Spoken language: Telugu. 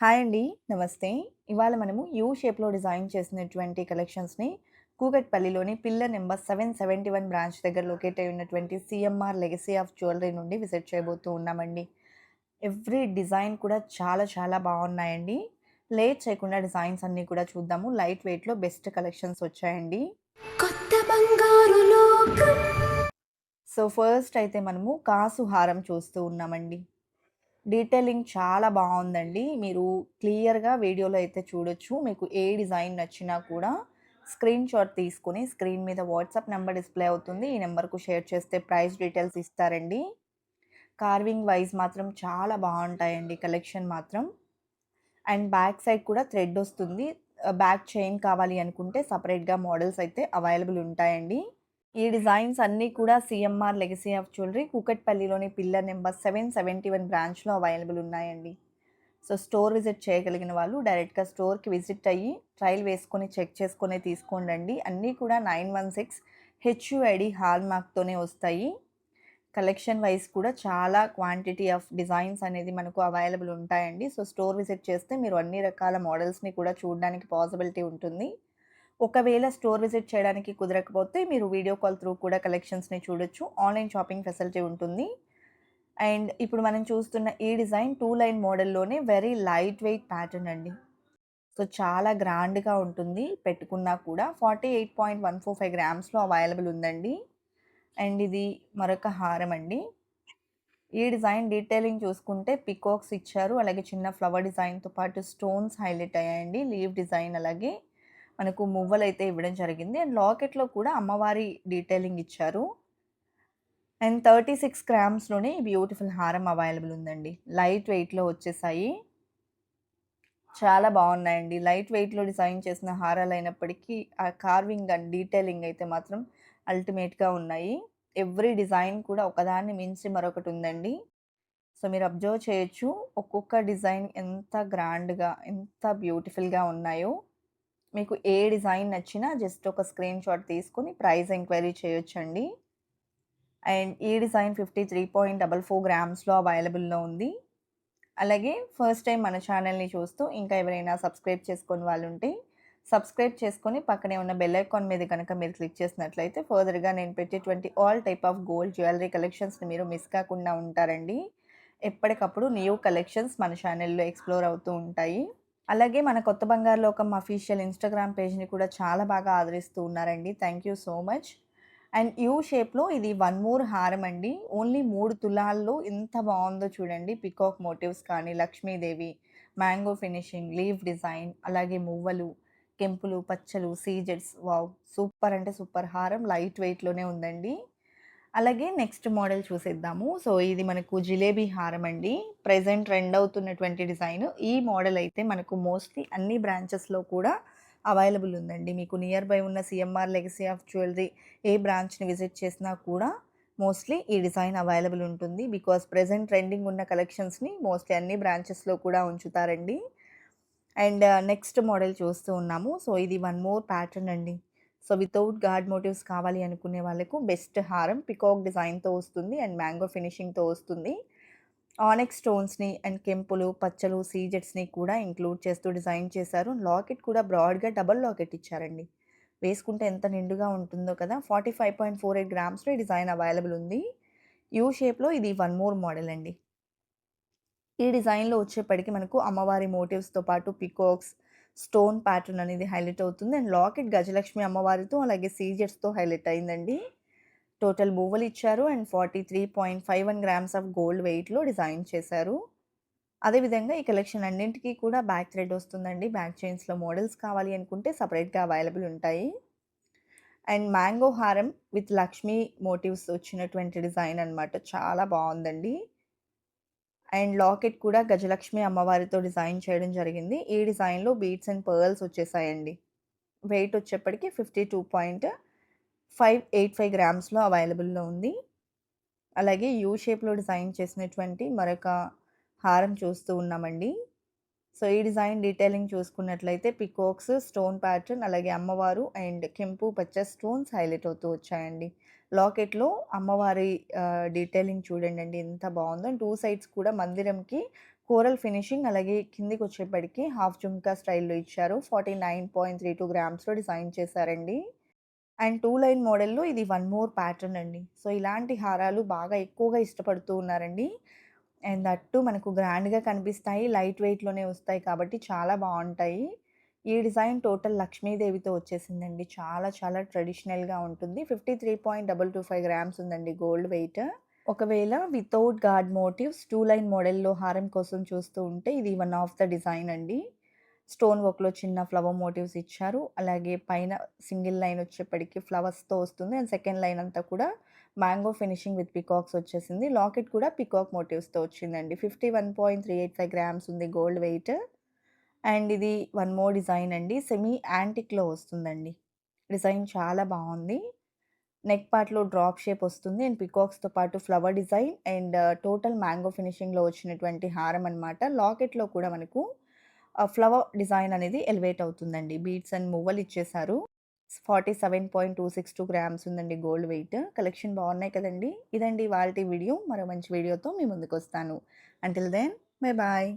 హాయ్ అండి. నమస్తే. ఇవాళ మనము యూ షేప్‌లో డిజైన్ చేసినటువంటి కలెక్షన్స్‌ని కూకట్పల్లిలోని పిల్లర్ నంబర్ 771 బ్రాంచ్ దగ్గర లొకేట్ అయి ఉన్నటువంటి సీఎంఆర్ లెగసీ ఆఫ్ జ్యువెలరీ నుండి విజిట్ చేయబోతూ ఉన్నామండి. ఎవ్రీ డిజైన్ కూడా చాలా చాలా బాగున్నాయండి. లేట్ చేయకుండా డిజైన్స్ అన్నీ కూడా చూద్దాము. లైట్ వెయిట్‌లో బెస్ట్ కలెక్షన్స్ వచ్చాయండి. కొత్త బంగారు లోకం సో, ఫస్ట్ అయితే మనము కాసు హారం చూస్తూ ఉన్నామండి. డీటెయిలింగ్ చాలా బాగుందండి మీరు క్లియర్‌గా వీడియోలో అయితే చూడొచ్చు. మీకు ఏ డిజైన్ నచ్చినా కూడా స్క్రీన్ షాట్ తీసుకొని స్క్రీన్ మీద వాట్సాప్ నెంబర్ డిస్‌ప్లే అవుతుంది. ఈ నెంబర్కు షేర్ చేస్తే ప్రైస్ డీటెయిల్స్ ఇస్తారండి. కార్వింగ్ వైజ్ మాత్రం చాలా బాగుంటాయండి కలెక్షన్ మాత్రం. అండ్ బ్యాక్ సైడ్ కూడా థ్రెడ్ వస్తుంది. బ్యాక్ చైన్ కావాలి అనుకుంటే సెపరేట్‌గా మోడల్స్ అయితే అవైలబుల్ ఉంటాయండి. ఈ డిజైన్స్ అన్నీ కూడా CMR legacy of jewellery కూకట్పల్లిలోని pillar number seven seventy one బ్రాంచ్‌లో అవైలబుల్ ఉన్నాయండి. సో, స్టోర్ విజిట్ చేయగలిగిన వాళ్ళు డైరెక్ట్‌గా స్టోర్‌కి విజిట్ అయ్యి ట్రయల్ వేసుకొని చెక్ చేసుకొని తీసుకోండండి. అన్నీ కూడా నైన్ వన్ సిక్స్ హెచ్యుఐడి హాల్ మార్క్‌తోనే వస్తాయి. కలెక్షన్ వైస్ కూడా చాలా క్వాంటిటీ ఆఫ్ డిజైన్స్ అనేది మనకు అవైలబుల్ ఉంటాయండి. సో, స్టోర్ విజిట్ చేస్తే మీరు అన్ని రకాల మోడల్స్‌ని కూడా చూడడానికి పాసిబిలిటీ ఉంటుంది. ఒకవేళ స్టోర్ విజిట్ చేయడానికి కుదరకపోతే మీరు వీడియో కాల్ త్రూ కూడా కలెక్షన్స్‌ని చూడొచ్చు. ఆన్‌లైన్ షాపింగ్ ఫెసిలిటీ ఉంటుంది. అండ్ ఇప్పుడు మనం చూస్తున్న ఈ డిజైన్ టూ లైన్ మోడల్‌లోనే వెరీ లైట్ వెయిట్ ప్యాటర్న్ అండి. సో, చాలా గ్రాండ్‌గా ఉంటుంది. పెట్టుకున్నా కూడా 48.145 గ్రామ్స్‌లో అవైలబుల్ ఉందండి. అండ్ ఇది మరొక హారం అండి. ఈ డిజైన్ డీటెయిలింగ్ చూసుకుంటే పీకాక్స్ ఇచ్చారు. అలాగే చిన్న ఫ్లవర్ డిజైన్‌తో పాటు స్టోన్స్ హైలైట్ అయ్యాయండి. లీవ్ డిజైన్ అలాగే మనకు మువ్వలైతే ఇవ్వడం జరిగింది. అండ్ లాకెట్‌లో కూడా అమ్మవారి డీటెయిలింగ్ ఇచ్చారు. అండ్ 36 గ్రామ్స్‌లోనే ఈ బ్యూటిఫుల్ హారం అవైలబుల్ ఉందండి. లైట్ వెయిట్‌లో వచ్చేసాయి. చాలా బాగున్నాయండి లైట్ వెయిట్‌లో డిజైన్ చేసిన హారాలు అయినప్పటికీ ఆ కార్వింగ్ అండ్ డీటెయిలింగ్ అయితే మాత్రం అల్టిమేట్‌గా ఉన్నాయి. ఎవ్రీ డిజైన్ కూడా ఒకదాన్ని మించి మరొకటి ఉందండి. సో, మీరు అబ్జర్వ్ చేయొచ్చు. ఒక్కొక్క డిజైన్ ఎంత గ్రాండ్‌గా, ఎంత బ్యూటిఫుల్‌గా ఉన్నాయో. మీకు ఏ డిజైన్ నచ్చినా జస్ట్ ఒక స్క్రీన్ షాట్ తీసుకొని ప్రైస్ ఎంక్వైరీ చేయొచ్చండి. అండ్ ఈ డిజైన్ 53.44 గ్రామ్స్‌లో అవైలబుల్‌లో ఉంది. అలాగే ఫస్ట్ టైం మన ఛానల్ని చూస్తూ ఇంకా ఎవరైనా సబ్స్క్రైబ్ చేసుకుని వాళ్ళు ఉంటే సబ్స్క్రైబ్ చేసుకొని పక్కనే ఉన్న బెల్ ఐకాన్ మీద కనుక మీరు క్లిక్ చేసినట్లయితే ఫర్దర్‌గా నేను పెట్టేటువంటి all type of gold jewellery కలెక్షన్స్‌ని మీరు మిస్ కాకుండా ఉంటారండి. ఎప్పటికప్పుడు న్యూ కలెక్షన్స్ మన ఛానల్లో ఎక్స్‌ప్లోర్ అవుతూ ఉంటాయి. అలాగే మన కొత్త బంగారు లోకం అఫీషియల్ ఇన్‌స్టాగ్రామ్ పేజ్‌ని కూడా చాలా బాగా ఆదరిస్తూ ఉన్నారండి. Thank you so much. And U షేప్‌లో ఇది వన్ మోర్ హారం అండి. ఓన్లీ మూడు తులాల్లో ఎంత బాగుందో చూడండి. పీకాక్ మోటివ్స్ కానీ, Lakshmidevi, mango finishing, leave design అలాగే మువ్వలు, కెంపులు, పచ్చలు, సీజెడ్స్ వావ్! సూపర్ అంటే సూపర్ హారం లైట్ వెయిట్‌లోనే ఉందండి. అలాగే నెక్స్ట్ మోడల్ చూసేద్దాము. సో, ఇది మనకు జిలేబీ హారం అండి. ప్రజెంట్ ట్రెండ్ అవుతున్నటువంటి డిజైన్. ఈ మోడల్ అయితే మనకు మోస్ట్‌లీ అన్ని బ్రాంచెస్‌లో కూడా అవైలబుల్ ఉందండి. మీకు నియర్ బై ఉన్న సీఎంఆర్ లెగసీ ఆఫ్ జ్యువెలరీ ఏ బ్రాంచ్‌ని విజిట్ చేసినా కూడా మోస్ట్‌లీ ఈ డిజైన్ అవైలబుల్ ఉంటుంది. బికాస్ ప్రెజెంట్ ట్రెండింగ్ ఉన్న కలెక్షన్స్‌ని మోస్ట్‌లీ అన్ని బ్రాంచెస్‌లో కూడా ఉంచుతారండి. అండ్ నెక్స్ట్ మోడల్ చూస్తూ ఉన్నాము. సో, ఇది వన్ మోర్ ప్యాటర్న్ అండి. సో, వితౌట్ గార్డ్ మోటివ్స్ కావాలి అనుకునే వాళ్ళకు బెస్ట్ హారం పికాక్ డిజైన్‌తో వస్తుంది. అండ్ మ్యాంగో ఫినిషింగ్‌తో వస్తుంది. ఆనెక్ స్టోన్స్‌ని అండ్ కెంపులు, పచ్చలు, సీజెట్స్ని కూడా ఇంక్లూడ్ చేస్తూ డిజైన్ చేశారు. లాకెట్ కూడా బ్రాడ్‌గా డబల్ లాకెట్ ఇచ్చారండి. వేసుకుంటే ఎంత నిండుగా ఉంటుందో కదా! 45.48 గ్రామ్స్‌లో ఈ డిజైన్ అవైలబుల్ ఉంది. యూ షేప్‌లో ఇది వన్ మోర్ మోడల్ అండి. ఈ డిజైన్‌లో వచ్చేప్పటికి మనకు అమ్మవారి మోటివ్స్‌తో పాటు పీకాక్స్, స్టోన్ ప్యాటర్న్ అనేది హైలైట్ అవుతుంది. అండ్ లాకెట్ గజలక్ష్మి అమ్మవారితో అలాగే సీజర్స్తో హైలైట్ అయిందండి. టోటల్ బువ్వలు ఇచ్చారు. అండ్ 43.51 గ్రామ్స్ ఆఫ్ గోల్డ్ వెయిట్‌లో డిజైన్ చేశారు. అదేవిధంగా ఈ కలెక్షన్ అన్నింటికీ కూడా బ్యాక్ థ్రెడ్ వస్తుందండి. బ్యాక్ చైన్స్‌లో మోడల్స్ కావాలి అనుకుంటే సెపరేట్‌గా అవైలబుల్ ఉంటాయి. అండ్ మ్యాంగో హారం విత్ లక్ష్మీ మోటివ్స్ వచ్చినటువంటి డిజైన్ అనమాట. చాలా బాగుందండి అండ్ లాకెట్ కూడా గజలక్ష్మి అమ్మవారితో డిజైన్ చేయడం జరిగింది. ఈ డిజైన్‌లో బీడ్స్ అండ్ పర్ల్స్ వచ్చేసాయండి. వెయిట్ వచ్చేప్పటికి 52.585 గ్రామ్స్‌లో అవైలబుల్‌లో ఉంది. అలాగే యూ షేప్‌లో డిజైన్ చేసినటువంటి మరొక హారం చూస్తూ ఉన్నామండి. సో, ఈ డిజైన్ డీటెయిలింగ్ చూసుకున్నట్లయితే పీకాక్స్, స్టోన్ ప్యాటర్న్ అలాగే అమ్మవారు అండ్ కెంపు, పచ్చ స్టోన్స్ హైలైట్ అవుతూ వచ్చాయండి. లాకెట్‌లో అమ్మవారి డీటెయిలింగ్ డీటెయిలింగ్ అండి ఎంత బాగుందో టూ సైడ్స్ కూడా మందిరంకి కోరల్ ఫినిషింగ్ అలాగే కిందికొచ్చేప్పటికి హాఫ్ జుమ్కా స్టైల్‌లో ఇచ్చారు. 49.32 గ్రామ్స్‌లో డిజైన్ చేశారండి. అండ్ టూ లైన్ మోడల్‌లో ఇది వన్ మోర్ ప్యాటర్న్ అండి. సో, ఇలాంటి హారాలు బాగా ఎక్కువగా ఇష్టపడుతూ ఉన్నారండి. అండ్ దట్టు మనకు గ్రాండ్‌గా కనిపిస్తాయి. లైట్ వెయిట్‌లోనే వస్తాయి కాబట్టి చాలా బాగుంటాయి ఈ డిజైన్ టోటల్ లక్ష్మీదేవితో వచ్చేసిందండి. చాలా చాలా ట్రెడిషనల్‌గా ఉంటుంది. 53.225 గ్రామ్స్ ఉందండి గోల్డ్ వెయిట్. ఒకవేళ without guard motifs two line మోడల్‌లో హారం కోసం చూస్తూ ఉంటే ఇది వన్ ఆఫ్ ద డిజైన్ అండి. స్టోన్ వర్క్‌లో చిన్న ఫ్లవర్ మోటివ్స్ ఇచ్చారు. అలాగే పైన సింగిల్ లైన్ వచ్చేప్పటికి ఫ్లవర్స్‌తో వస్తుంది. అండ్ సెకండ్ లైన్ అంతా కూడా మ్యాంగో ఫినిషింగ్ విత్ పీకాక్స్ వచ్చేసింది. లాకెట్ కూడా పీకాక్ మోటివ్స్‌తో వచ్చిందండి. 51.385 గ్రామ్స్ ఉంది గోల్డ్ వెయిట్. అండ్ ఇది వన్ మోర్ డిజైన్ అండి. సెమీ యాంటిక్‌లో వస్తుందండి. డిజైన్ చాలా బాగుంది నెక్ పార్ట్‌లో డ్రాప్ షేప్ వస్తుంది. అండ్ పీకాక్స్‌తో పాటు flower design and total mango ఫినిషింగ్‌లో వచ్చినటువంటి హారం అనమాట. లాకెట్‌లో కూడా మనకు ఫ్లవర్ డిజైన్ అనేది ఎలివేట్ అవుతుందండి. బీడ్స్ అండ్ మువ్వలు ఇచ్చేశారు. 47.262 గ్రామ్స్ ఉందండి గోల్డ్ వెయిట్. కలెక్షన్ బాగున్నాయి కదండి ఇదండి వాళ్ళ వీడియో. మరో మంచి వీడియోతో మీ ముందుకొస్తాను. Until then bye bye.